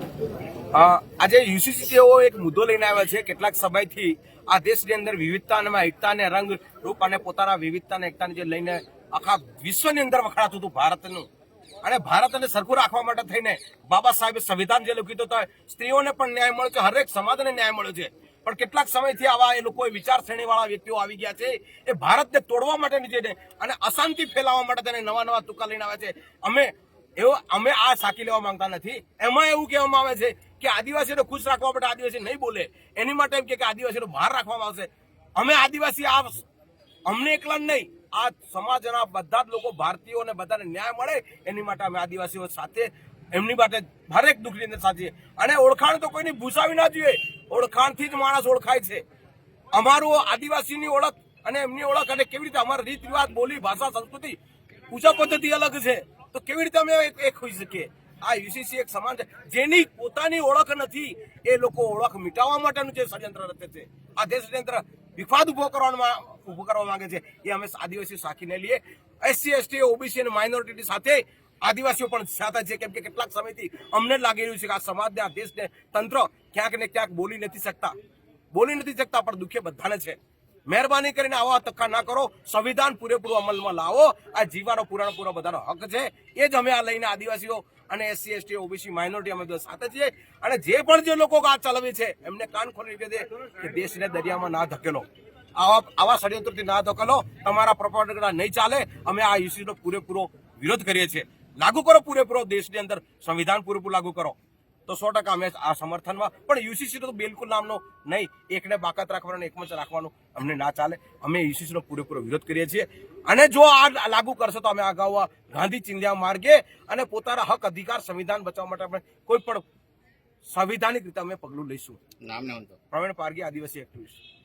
આજે યુસીસી તેઓ એક મુદ્દો લઈને આવ્યા છે. કેટલાક સમયથી આ દેશની અંદર વિવિધતા અને એકતા અને રંગ રૂપ અને પોતાના વિવિધતા અને એકતાને જે લઈને આખા વિશ્વની અંદર વખણાતું હતું ભારતનું. અને ભારતને સરખું રાખવા માટે થઈને બાબા સાહેબે સંવિધાન જે લખ્યું હતું સ્ત્રીઓને પણ ન્યાય મળ્યો છે હરેક સમાજને ન્યાય મળ્યો છે. પણ કેટલાક સમયથી આવા એ લોકો વિચાર શ્રેણીવાળા વ્યક્તિઓ આવી ગયા છે. એ ભારતને તોડવા માટેની છે અને અશાંતિ ફેલાવવા માટે તેને નવા નવા તુકા લઈને આવ્યા છે. અમે એવો અમે આ સાકી લેવા માંગતા નથી. એમાં એવું કહેવામાં આવે છે કે આદિવાસીઓને ખુશ રાખવા માટે આદિવાસી નહીં બોલે. એની માટે એમ કે આદિવાસીઓને બહાર રાખવામાં આવશે. અમે આદિવાસી આ અમને એકલા નહીં, આ સમાજના બધા જ લોકો ભારતીયોને બધાને ન્યાય મળે. એની માટે અમે આદિવાસીઓ સાથે, એમની માટે હરેક દુઃખની અંદર સાચીએ. અને ઓળખાણ તો કોઈની ભૂસાવી ના જોઈએ. ઓળખાણથી જ માણસ ઓળખાય છે. અમારું આદિવાસીની ઓળખ અને એમની ઓળખ અને કેવી રીતે અમારા રીત રિવાજ બોલી, ભાષા, સંસ્કૃતિ, પૂજા પદ્ધતિ અલગ છે. તો કેવી રીતે અમે એક- હોઈ શકીએ? આ યુસીસી એક સમાન છે. જેની પોતાની ઓળખ નથી, એ લોકો ઓળખ મિટાવવા માટેનું જે ષડયંત્ર રચે છે. આ જે ષડયંત્ર વિવાદ ઊભો કરવામાં ઊભો કરવા માંગે છે, એ અમે આદિવાસી સાખીને લઈએ. એસસી એસટી ઓબીસી અને માઇનોરિટી સાથે આદિવાસીઓ પણ સાથે છે. કેમ કે કેટલાક સમયથી અમને લાગી રહ્યું છે કે આ સમાજને, આ દેશને તંત્ર ક્યાંક ને ક્યાંક બોલી નથી શકતા. બોલી નથી શકતા, પણ દુઃખે બધાને છે. મહેરબાની કરીને આવા તક્કા ના કરો. સંવિધાન પૂરેપૂરું અમલમાં લાવો. આ જીવાનો પુરાણો પૂરો બધાનો હક છે. એ જ અમે આ લઈને આદિવાસીઓ અને એસસી, એસટી, ઓબીસી, માઇનોરિટી અમે બધા સાથે છીએ. અને જે પણ જે લોકો આ ચલાવે છે, એમને કાન ખોલી દે કે દેશને દરિયામાં ના ધકેલો. આવા આવા ષડયંત્રથી ના ધકેલો. તમારા પ્રોપાગેન્ડા નહીં ચાલે. અમે આ ઇસ્યુનો પૂરેપૂરો વિરોધ કરીએ છીએ. લાગુ કરો પૂરેપૂરો દેશની અંદર સંવિધાન પૂરેપૂરું લાગુ કરો. તો સો ટકા અમે આ સમર્થનમાં પણ યુસીસી તો બિલકુલ નામનો નહીં. એકને બાકાત રાખવાનો એકમંચ રાખવાનું અમને ના ચાલે. અમે યુસીસીનો પૂરેપૂરો વિરોધ કરીએ છીએ. અને જો આ લાગુ કરશો તો અમે અગાઉ ગાંધી ચિંધ્યા માર્ગે અને પોતાના હક અધિકાર સંવિધાન બચાવવા માટે આપણે કોઈ પણ સંવિધાનિક રીતે અમે પગલું લઈશું. નામ પ્રવીણ પારગી આદિવાસી એક્ટિવિસ્ટ